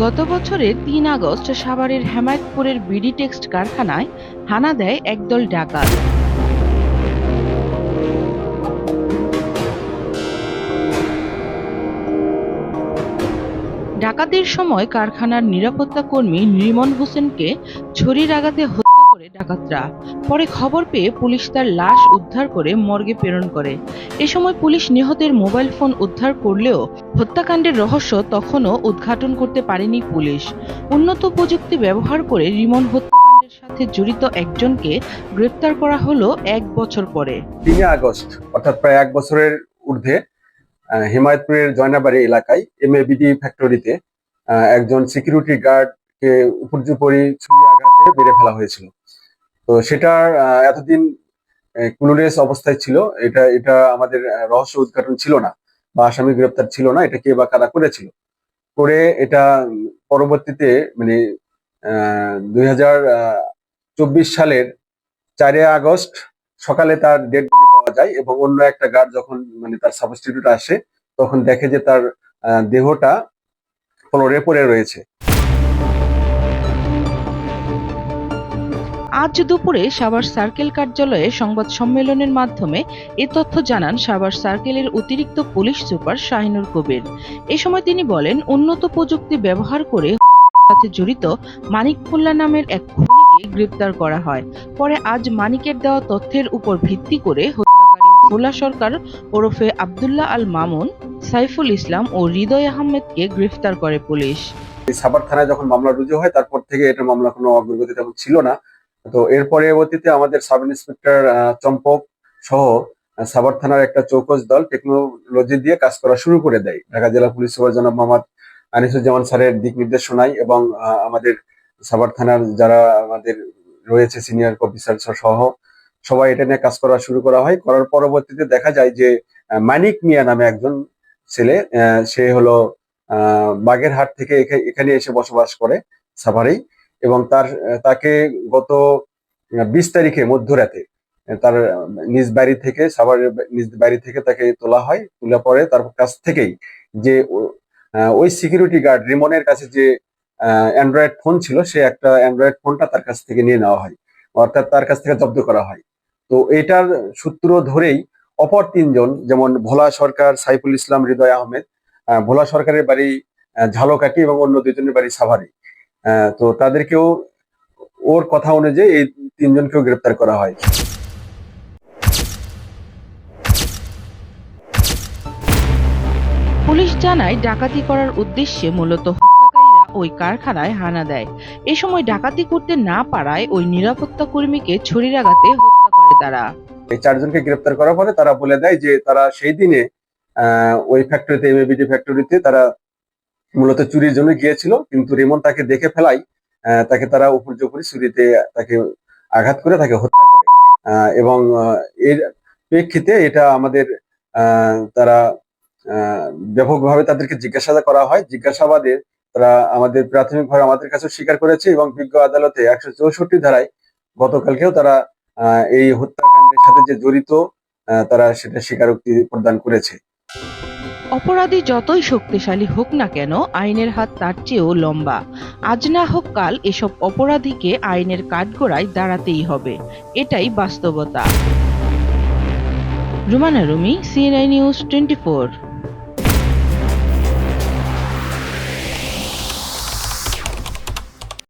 গত বছরের তিন আগস্ট সাভারের হেমায়তপুরের বিডি টেক্সট কারখানায় হানা দেয় একদল ডাকাত। ডাকাতির সময় কারখানার নিরাপত্তা কর্মী নির্মল হোসেনকে ছুরির আঘাতে ডাকাতরা পরে খবর পেয়ে পুলিশ তার লাশ উদ্ধার করে মর্গে প্রেরণ করে। এ সময় পুলিশ নিহতের মোবাইল ফোন উদ্ধার করলেও হত্যাকাণ্ডের রহস্য তখনও উদ্ঘাটন করতে পারেনি পুলিশ। উন্নত প্রযুক্তি ব্যবহার করে রিমন হত্যাকাণ্ডের সাথে জড়িত একজনকে গ্রেপ্তার করা হলো এক বছর পরে। তিনই আগস্ট, অর্থাৎ প্রায় এক বছরের ঊর্ধ্বে হিমায়তপুরের জয়নাবাড়ি এলাকায় এমএবিডি ফ্যাক্টরিতে একজন সিকিউরিটি গার্ডকে উপর্যুপরি ছুরি আঘাতে মেরে ফেলা হয়েছিল। তো সেটার এতদিন ক্লুলেস অবস্থায় ছিল। এটা এটা আমাদের রহস্য উদ্ঘাটন ছিল না বা আসামি গ্রেপ্তার ছিল না। এটা কে বা কারা করেছিল? করে এটা পরবর্তীতে মানে দুই হাজার চব্বিশ সালের চারই আগস্ট সকালে তার ডেড পাওয়া যায় এবং অন্য একটা গার্ড যখন মানে তার সাবস্টিটিউট আসে, তখন দেখে যে তার দেহটা ফ্লোরে পড়ে রয়েছে। আজ দুপুরে সাভার সার্কেল কার্যালয়ে সংবাদ সম্মেলনের মাধ্যমে এ তথ্য জানান সাভার সার্কেলের অতিরিক্ত পুলিশ সুপার শাহিনুর কবির। এ সময় তিনি বলেন, উন্নত প্রযুক্তি ব্যবহার করে সাথে জড়িত মানিক মোল্লা নামের এক খুনিকে গ্রেপ্তার করা হয়। পরে আজ মানিকের দেওয়া তথ্যের উপর ভিত্তি করে হত্যাকারী ভোলা সরকার ওরফে আবদুল্লাহ আল মামুন, সাইফুল ইসলাম ও হৃদয় আহমেদকে গ্রেফতার করে পুলিশ। সাভার থানায় যখন মামলা রুজু হয়, তারপর থেকে এটা মামলা কোনো অগ্রগতি তেমন ছিল না। তো এর পরবর্তীতে আমাদের সাব ইন্সপেক্টর চম্পক সহ সাভার থানার একটা চৌকস দল টেকনোলজি দিয়ে কাজ করা শুরু করে দেয়। ঢাকা জেলা পুলিশ সুপার জনাব মোহাম্মদ আনিসুজ্জামান স্যারের দিক নির্দেশনায় এবং আমাদের সাভার থানার যারা আমাদের রয়েছে সিনিয়র অফিসার সহ, সবাই এটা নিয়ে কাজ করা শুরু করা হয়। করার পরবর্তীতে দেখা যায় যে মানিক মিয়া নামে একজন ছেলে সে হলো বাগেরহাট থেকে এখা- এখানে এসে বসবাস করে সাভারেই। এবং তার তাকে গত বিশ তারিখে মধ্যরাতে তার নিজ বাড়ি থেকে বা- নিজ বাড়ি থেকে তাকে তোলা হয় তোলা পরে তার কাছ থেকেই যে ওই সিকিউরিটি গার্ড রিমনের কাছে যে অ্যান্ড্রয়েড ফোন ছিল সে একটা অ্যান্ড্রয়েড ফোনটা তার কাছ থেকে নিয়ে নেওয়া হয় অর্থাৎ তার কাছ থেকে জব্দ করা হয়। তো এটার সূত্র ধরেই অপর তিনজন যেমন ভোলা সরকার সাইফুল ইসলাম হৃদয় আহমেদ আহ, ভোলা সরকারের বাড়ি আহ, ঝালকাঠি এবং অন্য দুজনের বাড়ি সাভারে। তো তাদেরকেও ওর কথা অনুযায়ী এই তিনজনকেও গ্রেপ্তার করা হয়। পুলিশ জানায় ডাকাতি করার উদ্দেশ্যে মূলত হত্যাকারীরা ওই কারখানায় হানা দেয়। এ সময় ডাকাতি করতে না পারায় ওই নিরাপত্তা কর্মীকে ছুরির আঘাতে হত্যা করে তারা। এই চারজনকে গ্রেপ্তার করার পরে তারা বলে দেয় যে তারা সেই দিনে ওই ফ্যাক্টরিতে এমএবিডি ফ্যাক্টরিতে তারা মূলত চুরির জন্য গিয়েছিল, কিন্তু রেমন তাকে দেখে ফেলাই তাকে তারা উপর্যুপরি ছুরিতে তাকে আঘাত করে, তাকে হত্যা করে। এবং এর প্রেক্ষিতে এটা আমাদের তারা ব্যাপকভাবে তাদেরকে জিজ্ঞাসাবাদ করা হয়। জিজ্ঞাসাবাদে তারা আমাদের প্রাথমিকভাবে আমাদের কাছে স্বীকার করেছে এবং বিজ্ঞ আদালতে একশো চৌষট্টি ধারায় গতকালকেও তারা এই হত্যাকাণ্ডের সাথে যে জড়িত তারা সেটা স্বীকারোক্তি প্রদান করেছে। অপরাধী যতই শক্তিশালী হোক না কেন, আইনের হাত তার চেয়েও লম্বা। আজ না হোক কাল এসব অপরাধীকে আইনের কাঠগোড়ায় দাঁড়াতেই হবে। এটাই বাস্তবতা। Rumana Rumi CNI news twenty